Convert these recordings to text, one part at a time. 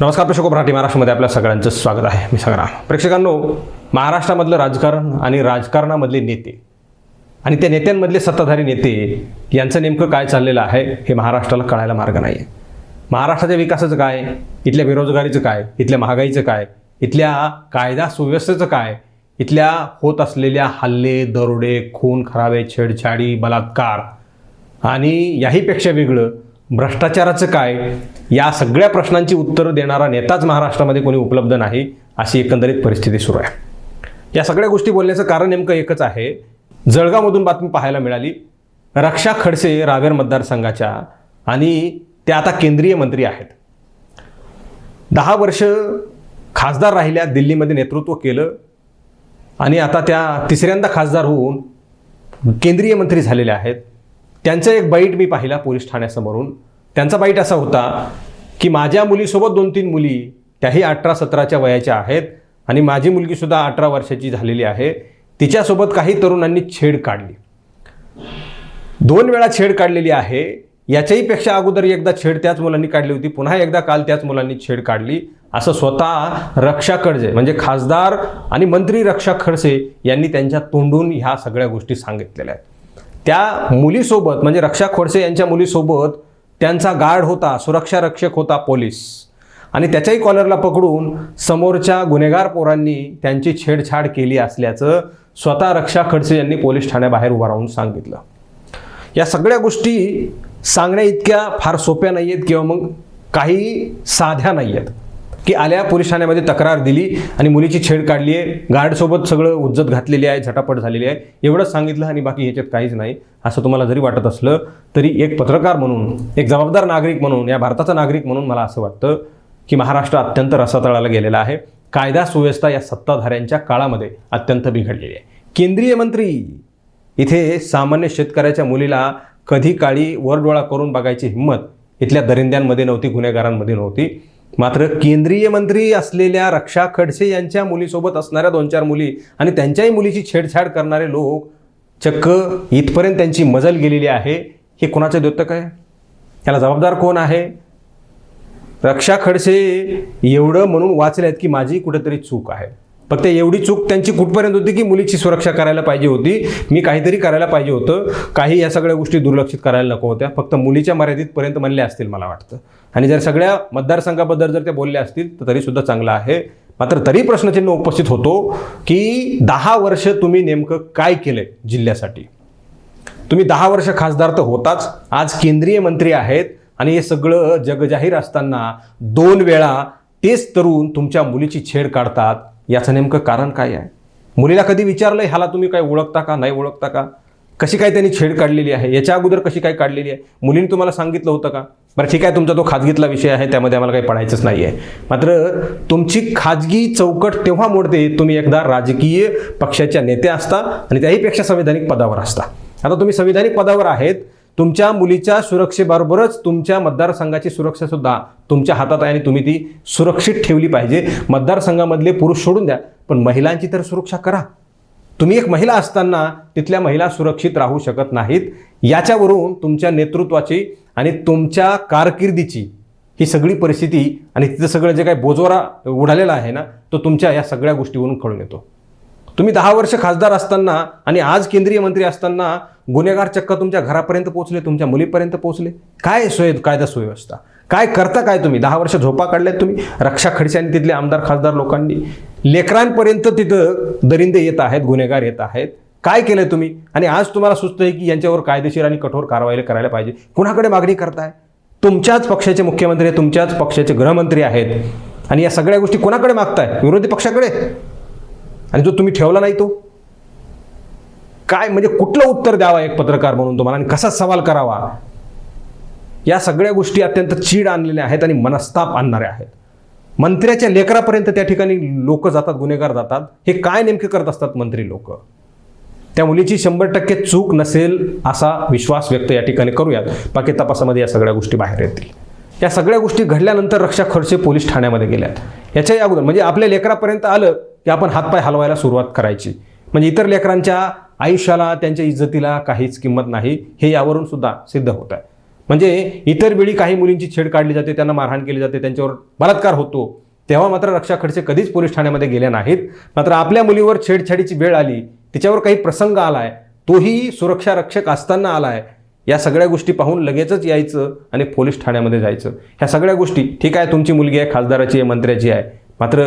नमस्कार प्रेक्षक मराठी महाराष्ट्रामध्ये आपल्या सगळ्यांचं स्वागत आहे. मी संग्राम प्रेक्षकांनो महाराष्ट्रामधलं राजकारण आणि राजकारणामधले नेते आणि त्या नेत्यांमधले सत्ताधारी नेते यांचं नेमकं काय चाललेलं आहे हे महाराष्ट्राला कळायला मार्ग नाही आहे महाराष्ट्राच्या विकासाचं काय इथल्या बेरोजगारीचं काय इथल्या महागाईचं काय इथल्या कायदा सुव्यवस्थेचं काय इथल्या होत असलेल्या हल्ले दरोडे खून खराबे छेडछाडी बलात्कार आणि याहीपेक्षा वेगळं भ्रष्टाचाराचं काय? या सगळ्या प्रश्नांची उत्तरं देणारा नेताच महाराष्ट्रामध्ये कोणी उपलब्ध नाही अशी एकंदरीत परिस्थिती सुरू आहे. या सगळ्या गोष्टी बोलण्याचं कारण नेमकं एकच आहे. जळगावमधून बातमी पाहायला मिळाली. रक्षा खडसे रावेर मतदारसंघाच्या आणि त्या आता केंद्रीय मंत्री आहेत. दहा वर्ष खासदार राहिल्या दिल्लीमध्ये नेतृत्व केलं आणि आता त्या तिसऱ्यांदा खासदार होऊन केंद्रीय मंत्री झालेले आहेत. त्यांचा एक बाईट मी पाहिला पोलीस ठाण्यासमोरून. त्यांचा बाईट असा होता की माझ्या मुलीसोबत दोन तीन मुली त्याही अठरा सतराच्या वयाच्या आहेत आणि माझी मुलगीसुद्धा अठरा वर्षाची झालेली आहे. तिच्यासोबत काही तरुणांनी छेड काढली. दोन वेळा छेड काढलेली आहे. याच्याही पेक्षा अगोदर एकदा छेड त्याच मुलांनी काढली होती. पुन्हा एकदा काल त्याच मुलांनी छेड काढली. असं स्वतः रक्षा खडसे म्हणजे खासदार आणि मंत्री रक्षा खडसे यांनी त्यांच्या तोंडून ह्या सगळ्या गोष्टी सांगितलेल्या आहेत. त्या मुलीसोबत म्हणजे रक्षा खडसे यांच्या मुलीसोबत त्यांचा गार्ड होता सुरक्षा रक्षक होता पोलीस. आणि त्याच्याही कॉलरला पकडून समोरच्या गुन्हेगार पोरांनी त्यांची छेडछाड केली असल्याचं स्वतः रक्षा खडसे यांनी पोलीस ठाण्याबाहेर उभं राहून सांगितलं. या सगळ्या गोष्टी सांगण्या इतक्या फार सोप्या नाही आहेत किंवा मग काही साध्या नाही आहेत की आल्या पोलीस ठाण्यामध्ये तक्रार दिली आणि मुलीची छेड काढली आहे. गार्डसोबत सगळं उज्जत घातलेली आहे झटापट झालेली आहे. एवढंच सांगितलं आणि बाकी ह्याच्यात काहीच नाही. असं तुम्हाला जरी वाटत असलं तरी एक पत्रकार म्हणून एक जबाबदार नागरिक म्हणून या भारताचा नागरिक म्हणून मला असं वाटतं की महाराष्ट्र अत्यंत रसातळाला गेलेला आहे. कायदा सुव्यवस्था या सत्ताधाऱ्यांच्या काळामध्ये अत्यंत बिघडलेली आहे. केंद्रीय मंत्री इथे सामान्य शेतकऱ्याच्या मुलीला कधी काळी वरडोळा करून बघायची हिंमत इथल्या दरिंद्यांमध्ये नव्हती गुन्हेगारांमध्ये नव्हती. मात्र केंद्रीय मंत्री असलेल्या रक्षा खडसे यांच्या मुलीसोबत असणाऱ्या दोन चार मुली आणि त्यांच्याही मुलीची छेडछाड करणारे लोक चक्क इथपर्यंत त्यांची मजल गेलेली आहे. हे कोणाचं द्योतक आहे? याला जबाबदार कोण आहे? रक्षा खडसे एवढं म्हणून वाचले आहेत की माझी कुठेतरी चूक आहे. फक्त एवढी चूक त्यांची कुठपर्यंत होती की मुलीची सुरक्षा करायला पाहिजे होती? मी काहीतरी करायला पाहिजे होतं. काही या सगळ्या गोष्टी दुर्लक्षित करायला नको होत्या. फक्त मुलीच्या मर्यादितपर्यंत म्हणल्या असतील मला वाटतं. आणि जर सगळ्या मतदारसंघाबद्दल जर ते बोलले असतील तर तरीसुद्धा चांगलं आहे. मात्र तरी प्रश्नचिन्ह उपस्थित होतो की दहा वर्ष तुम्ही नेमकं काय केलंय जिल्ह्यासाठी? तुम्ही दहा वर्ष खासदार तर होताच. आज केंद्रीय मंत्री आहेत आणि हे सगळं जगजाहीर असताना दोन वेळा तेच तरुण तुमच्या मुलीची छेड काढतात. याचं नेमकं कारण काय आहे? मुलीला कधी विचारलं ह्याला तुम्ही काय ओळखता का नाही ओळखता का? कशी काय त्यांनी छेड काढलेली आहे? याच्या अगोदर कशी काय काढलेली आहे? मुलींनी तुम्हाला सांगितलं होतं का? बरं ठीक आहे तुमचा तो खाजगीतला विषय आहे त्यामध्ये आम्हाला काही पडायचंच नाही आहे मात्र तुमची खाजगी चौकट तेव्हा मोडते तुम्ही एकदा राजकीय पक्षाच्या नेते असता आणि त्याहीपेक्षा संवैधानिक पदावर असता. आता तुम्ही संविधानिक पदावर आहेत तुमच्या मुलीच्या सुरक्षेबरोबरच तुमच्या मतदारसंघाची सुरक्षा सुद्धा तुमच्या हातात आहे आणि तुम्ही ती सुरक्षित ठेवली पाहिजे. मतदारसंघामधले पुरुष सोडून द्या पण महिलांची तर सुरक्षा करा. तुम्ही एक महिला असताना तिथल्या महिला सुरक्षित राहू शकत नाहीत. याच्यावरून तुमच्या नेतृत्वाची आणि तुमच्या कारकिर्दीची ही सगळी परिस्थिती आणि तिथं सगळं जे काही बोजोरा उडालेला आहे ना तो तुमच्या या सगळ्या गोष्टीवरून कळून येतो. तुम्ही दहा वर्ष खासदार असताना आणि आज केंद्रीय मंत्री असताना गुन्हेगार चक्क तुमच्या घरापर्यंत पोहोचले तुमच्या मुलीपर्यंत पोहोचले. काय सोय कायदा सुव्यवस्था? काय करता काय तुम्ही? दहा वर्ष झोपा काढल्यात तुम्ही? रक्षा खडशाने तिथले आमदार खासदार लोकांनी. लेकरांपर्यंत तिथं दरिंदे येत आहेत गुन्हेगार येत आहेत. काय केलंय तुम्ही? आणि आज तुम्हाला सुचतंय की यांच्यावर कायदेशीर आणि कठोर कारवाई करायला पाहिजे. कुणाकडे मागणी करताय? तुमच्याच पक्षाचे मुख्यमंत्री तुमच्याच पक्षाचे गृहमंत्री आहेत. आणि या सगळ्या गोष्टी कोणाकडे मागताय? विरोधी पक्षाकडे? आणि जो तुम्ही ठेवला नाही तो? काय म्हणजे कुठलं उत्तर द्यावा एक पत्रकार म्हणून तुम्हाला? आणि कसा सवाल करावा? या सगळ्या गोष्टी अत्यंत चीड आणलेल्या आहेत आणि मनस्ताप आणणाऱ्या आहेत. मंत्र्याच्या लेकरापर्यंत त्या ठिकाणी लोक जातात गुन्हेगार जातात. हे काय नेमके करत असतात मंत्री लोक? त्या मुलीची शंभर टक्के चूक नसेल असा विश्वास व्यक्त या ठिकाणी करूयात. बाकी तपासामध्ये या सगळ्या गोष्टी बाहेर येतील. या सगळ्या गोष्टी घडल्यानंतर रक्षा खडसे पोलीस ठाण्यामध्ये गेल्यात. याच्याही अगोदर म्हणजे आपल्या लेकरापर्यंत आलं की आपण हातपाय हलवायला सुरुवात करायची. म्हणजे इतर लेकरांच्या आयुष्याला त्यांच्या इज्जतीला काहीच किंमत नाही हे यावरून सुद्धा सिद्ध होत आहे. म्हणजे इतर वेळी काही मुलींची छेड काढली जाते त्यांना मारहाण केली जाते त्यांच्यावर बलात्कार होतो तेव्हा मात्र रक्षा खडसे कधीच पोलीस ठाण्यामध्ये गेल्या नाहीत. मात्र आपल्या मुलीवर छेडछाडीची वेळ आली तिच्यावर काही प्रसंग आलाय तोही सुरक्षा रक्षक असताना आलाय. या सगळ्या गोष्टी पाहून लगेचच यायचं आणि पोलीस ठाण्यामध्ये जायचं. ह्या सगळ्या गोष्टी ठीक आहे तुमची मुलगी आहे खासदाराची आहे मंत्र्याची आहे मात्र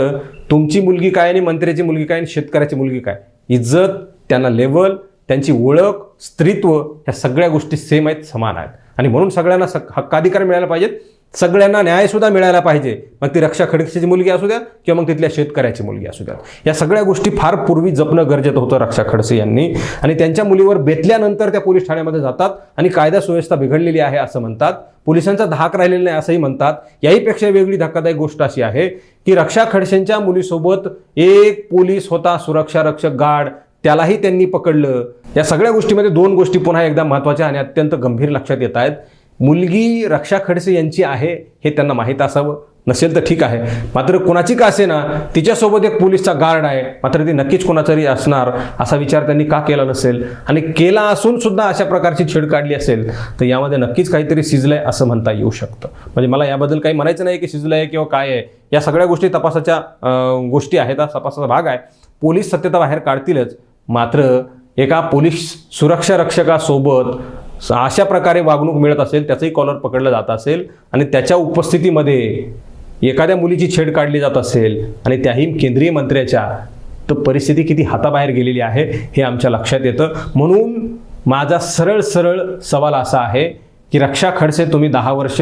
तुमची मुलगी काय आणि मंत्र्याची मुलगी काय आणि शेतकऱ्याची मुलगी काय? इज्जत त्यांना लेवल त्यांची ओळख स्त्रीत्व ह्या सगळ्या गोष्टी सेम आहेत समान आहेत. आणि म्हणून सगळ्यांना सक हक्काधिकार मिळायला पाहिजेत. सगळ्यांना न्यायसुद्धा मिळायला पाहिजे. मग ती रक्षा खडसेची मुलगी असू द्या किंवा मग तिथल्या शेतकऱ्याची मुलगी असू द्या. या सगळ्या गोष्टी फार पूर्वी जपणं गरजेचं होतं रक्षा खडसे यांनी. आणि त्यांच्या मुलीवर बेतल्यानंतर त्या पोलीस ठाण्यामध्ये जातात आणि कायदा सुव्यवस्था बिघडलेली आहे असं म्हणतात. पोलिसांचा धाक राहिलेला नाही असंही म्हणतात. याहीपेक्षा वेगळी धक्कादायक गोष्ट अशी आहे की रक्षा खडसेंच्या मुलीसोबत एक पोलीस होता सुरक्षा रक्षक गार्ड. त्यालाही त्यांनी पकडलं. या सगळ्या गोष्टीमध्ये दोन गोष्टी पुन्हा एकदा महत्त्वाच्या आणि अत्यंत गंभीर लक्षात येत आहेत. मुलगी रक्षा खडसे यांची आहे हे त्यांना माहीत असावं. नसेल तर ठीक आहे. मात्र कोणाची का असे ना तिच्यासोबत एक पोलीसचा गार्ड आहे. मात्र ती नक्कीच कोणाचाही असणार असा विचार त्यांनी का केला नसेल? आणि केला असून सुद्धा अशा प्रकारची छेड काढली असेल तर यामध्ये नक्कीच काहीतरी शिजलंय असं म्हणता येऊ शकतं. म्हणजे मला याबद्दल काही म्हणायचं नाही की शिजलं आहे किंवा काय आहे. या सगळ्या गोष्टी तपासाच्या गोष्टी आहेत. हा तपासाचा भाग आहे. पोलीस सत्यता बाहेर काढतीलच. मात्र एका पोलीस सुरक्षा रक्षकासोबत स- अशा प्रकारे वागणूक मिळत असेल त्याचंही कॉलर पकडलं जात असेल आणि त्याच्या उपस्थितीमध्ये एखाद्या मुलीची छेड काढली जात असेल आणि त्याही केंद्रीय मंत्र्याच्या तर परिस्थिती किती हाताबाहेर गेलेली आहे हे आमच्या लक्षात येतं. म्हणून माझा सरळ सरळ सवाल असा आहे की रक्षा खडसे तुम्ही दहा वर्ष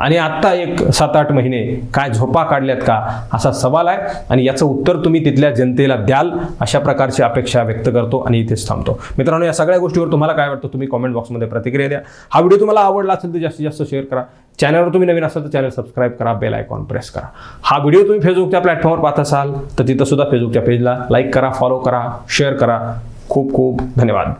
आणि आत्ता एक सात आठ महिने काय झोपा काढल्यात का असा सवाल आहे. आणि याचं उत्तर तुम्ही तिथल्या जनतेला द्याल अशा प्रकारची अपेक्षा व्यक्त करतो आणि इथेच थांबतो. मित्रांनो या सगळ्या गोष्टीवर तुम्हाला काय वाटतं तुम्ही कॉमेंट बॉक्समध्ये प्रतिक्रिया द्या. हा व्हिडिओ तुम्हाला आवडला असेल तर जास्तीत जास्त शेअर करा. चॅनलवर तुम्ही नवीन असाल तर चॅनल सबस्क्राईब करा बेल आयकॉन प्रेस करा. हा व्हिडिओ तुम्ही फेसबुकच्या प्लॅटफॉर्मवर पाहत असाल तर तिथं सुद्धा फेसबुकच्या पेजला लाईक करा फॉलो करा शेअर करा. खूप खूप धन्यवाद.